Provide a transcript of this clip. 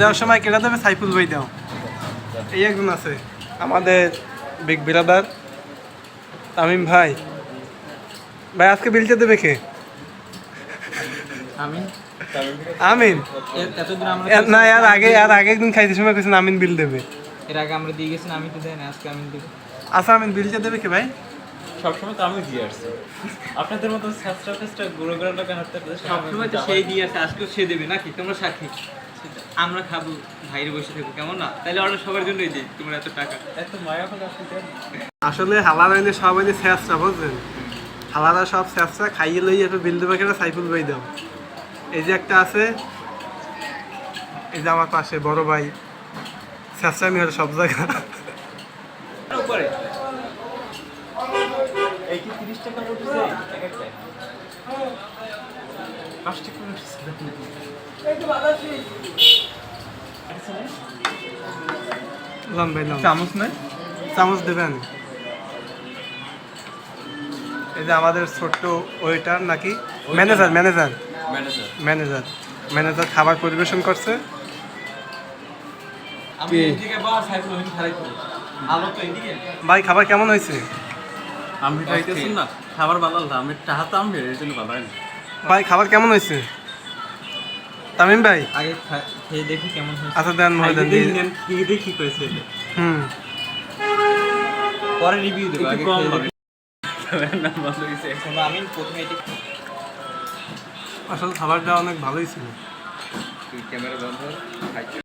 দেওয়ার সময় কেটে দেবে সাইফুল ভাই দাও। এই একজন আছে। আমাদের বিগ ব্রাদার তামিম ভাই। ভাই আজকে বিলতে দেবে কে? আমি আমিন? না এর আগে এর আগে একদিন খাইতে সময় কেছেন আমিন বিল দেবে। এর আগে আমরা দিয়ে গেছেন আমি তো দেন আজকে আমি দেবো। আচ্ছা আমিন বিলতে দেবে কে ভাই? সবসময় তো আমি দিয়ে আসছি। আপনাদের মতো সাতটা ফেসটা গুঁড়ো গুঁড়ো হাতে সবসময় তো সেই দিয়ে আছে আজকেও সে দেবে নাকি? তোমরা সাক্ষী। আমরা খাব ভাইরে বসে থাকব কেমন না? তাহলে অর্ডার সবার জন্যই দিই তোমরা এত টাকা। এত মায়া হলে আসলে হালার আইলে সব আইলে শেষটা বুঝলেন? হালারা সব শেষটা খাইয়ে লই একটু বিল দেবে কেন সাইফুল ভাই দাও। এই যে একটা আছে এই যে আমার পাশে বড় ভাই শেষটা আমি সব জায়গা উপরে। এই কি তিরিশ টাকা উঠেছে? এক একটা। পাঁচ টাকা উঠেছে। লন ভাই লন চামচ নয় চামচ দেবেন এই যে আমাদের ছোট্ট ওয়েটার নাকি? Manager manager manager manager manager খাবার পরিবেশন করছে। ভাই খাবার কেমন হয়েছে? আমি খাইতেছি না। খাবার ভালো না আমি টাকা এর জন্য ভালো হয়নি ভাই খাবার কেমন হয়েছে? তামিম ভাই? আগে খেয়ে দেখি কেমন হয়েছে। আচ্ছা দেন ভাই দেন কি দেখি কইছে হুম। পরে রিভিউ দেবো আগে কম খেয়ে হবে। দেখি। না ভালো হইছে শোনো, আমি প্রথমে এটি আসলে খাবারটা অনেক ভালোই ছিল। ক্যামেরা বন্ধ?